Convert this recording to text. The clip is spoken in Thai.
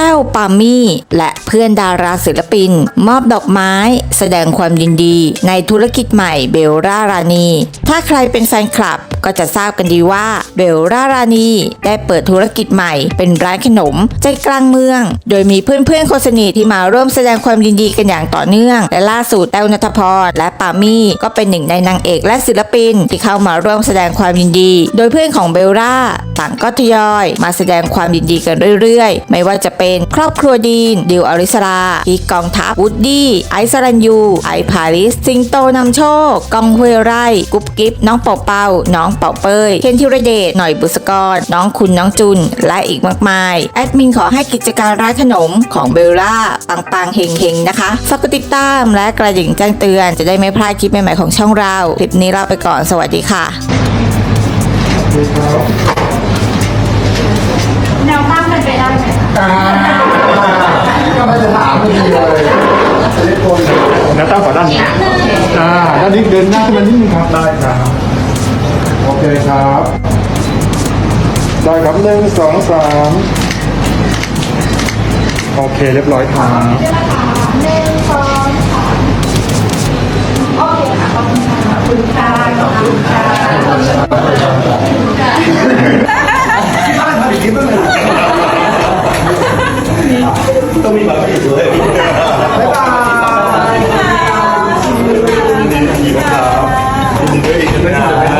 ต้วปามี่ และเพื่อนดาราศิลปิน มอบดอกไม้ แสดงความยินดี ในธุรกิจใหม่เบลล่ารานี ถ้าใครเป็นแฟนคลับก็จะทราบกันดีว่าเบลล่ารานีได้เปิดธุรกิจใหม่เป็นร้านขนมใจกลางเมือง โดยมีเพื่อนๆคนสนิทที่มาร่วมแสดงความยินดีกันอย่างต่อเนื่อง และล่าสุดแต้วนัทพร และปามี่ก็เป็นหนึ่งในนางเอกและศิลปิน ที่เข้ามาร่วมแสดงความยินดี โดยเพื่อนของเบลล่าต่างก็ทยอย มาแสดงความยินดีกันเรื่อยๆ ไม่ว่าจะเป็นครอบครัวดีน ดิวอริสราพีกองทัพวูดดี้ ไอซ์รันยู ไอพาริส สิงโตนำโชค กองห้วยไร่กุ๊บกิ๊บ น้องเป่าเป่า น้องเป่าเปย เคนธีรเดช หน่อยบุษกร น้องคุณน้องจุน และอีกมากมาย แอดมินขอให้กิจการร้านขนมของเบลล่า ปังๆเฮงๆนะคะ ฝากกดติดตามและกระดิ่งแจ้งเตือน จะได้ไม่พลาดคลิปใหม่ๆของช่องเรา คลิปนี้ลาไปก่อน สวัสดีค่ะ แนวตั้งเป็นไปได้ไหมอ่า กำลังจะถามไม่ดีเลยจะเล่นคนนะตั้งขอด้านนี้อ่าด้านนี้เดินหน้าขึ้นมานิดนึงครับได้ครับโอเคครับได้ครับหนึ่งสองสามโอเคเรียบร้อยครับหนึ่งสองสามโอเคค่ะขอบคุณค่ะขอบคุณค่ะขอบคุณค่ะ ต้องมีบัตรอยู่ด้วยบ๊ายบายยินดีครับยินดีด้วยครับ